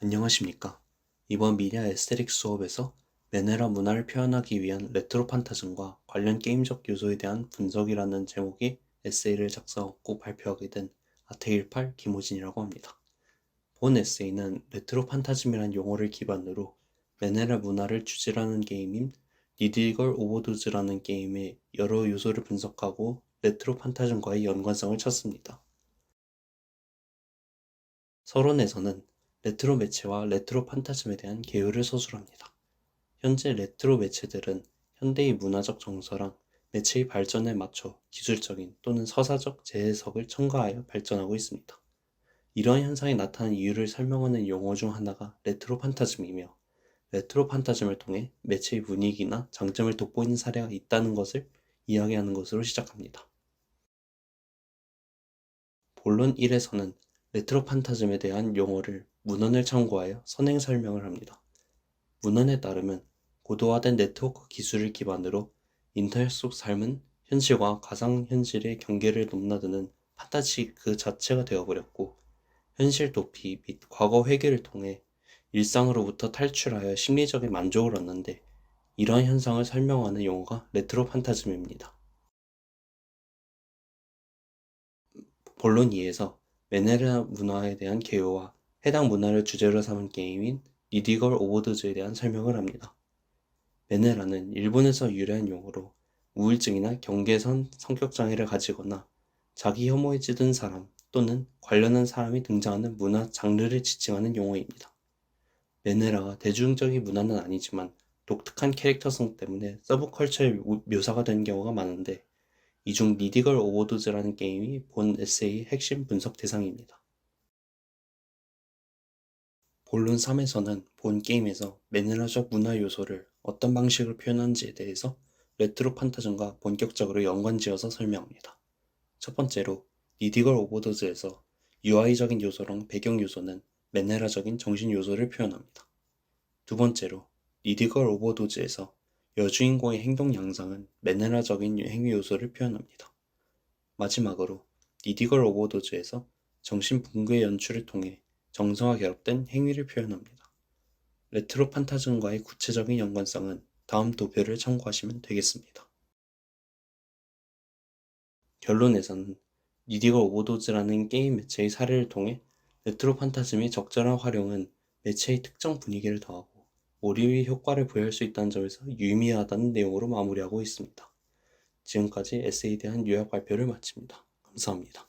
안녕하십니까. 이번 미디어 에스테틱 수업에서 메네라 문화를 표현하기 위한 레트로 판타즘과 관련 게임적 요소에 대한 분석이라는 제목의 에세이를 작성하고 발표하게 된 아테일8 김호진이라고 합니다. 본 에세이는 레트로 판타즘이란 용어를 기반으로 메네라 문화를 주제라는 게임인 니디걸 오버도즈라는 게임의 여러 요소를 분석하고 레트로 판타즘과의 연관성을 찾습니다. 서론에서는 레트로 매체와 레트로 판타즘에 대한 개요를 서술합니다. 현재 레트로 매체들은 현대의 문화적 정서랑 매체의 발전에 맞춰 기술적인 또는 서사적 재해석을 첨가하여 발전하고 있습니다. 이러한 현상이 나타난 이유를 설명하는 용어 중 하나가 레트로 판타즘이며 레트로 판타즘을 통해 매체의 분위기나 장점을 돋보이는 사례가 있다는 것을 이야기하는 것으로 시작합니다. 본론 1에서는 레트로 판타즘에 대한 용어를 문헌을 참고하여 선행 설명을 합니다. 문헌에 따르면 고도화된 네트워크 기술을 기반으로 인터넷 속 삶은 현실과 가상현실의 경계를 넘나드는 판타지 그 자체가 되어버렸고 현실 도피 및 과거 회귀를 통해 일상으로부터 탈출하여 심리적인 만족을 얻는데 이러한 현상을 설명하는 용어가 레트로 판타즘입니다. 본론 2에서 메네라 문화에 대한 개요와 해당 문화를 주제로 삼은 게임인 니디걸 오버도즈에 대한 설명을 합니다. 메네라는 일본에서 유래한 용어로 우울증이나 경계선 성격장애를 가지거나 자기 혐오에 찌든 사람 또는 관련한 사람이 등장하는 문화 장르를 지칭하는 용어입니다. 메네라가 대중적인 문화는 아니지만 독특한 캐릭터성 때문에 서브컬처의 묘사가 된 경우가 많은데 이중 니디걸 오버도즈라는 게임이 본 에세이의 핵심 분석 대상입니다. 본론 3에서는 본 게임에서 메네라적 문화 요소를 어떤 방식으로 표현하는지에 대해서 레트로 판타즘과 본격적으로 연관지어서 설명합니다. 첫 번째로 니디걸 오버도즈에서 UI적인 요소랑 배경 요소는 메네라적인 정신 요소를 표현합니다. 두 번째로 니디걸 오버도즈에서 여주인공의 행동 양상은 메네라적인 행위 요소를 표현합니다. 마지막으로 니디걸 오버도즈에서 정신 붕괴 연출을 통해 정서와 결합된 행위를 표현합니다. 레트로 판타즘과의 구체적인 연관성은 다음 도표를 참고하시면 되겠습니다. 결론에서는 니디걸 오버도즈라는 게임 매체의 사례를 통해 레트로 판타즘의 적절한 활용은 매체의 특정 분위기를 더하고 몰입의 효과를 부여할 수 있다는 점에서 유의미하다는 내용으로 마무리하고 있습니다. 지금까지 에세이에 대한 요약 발표를 마칩니다. 감사합니다.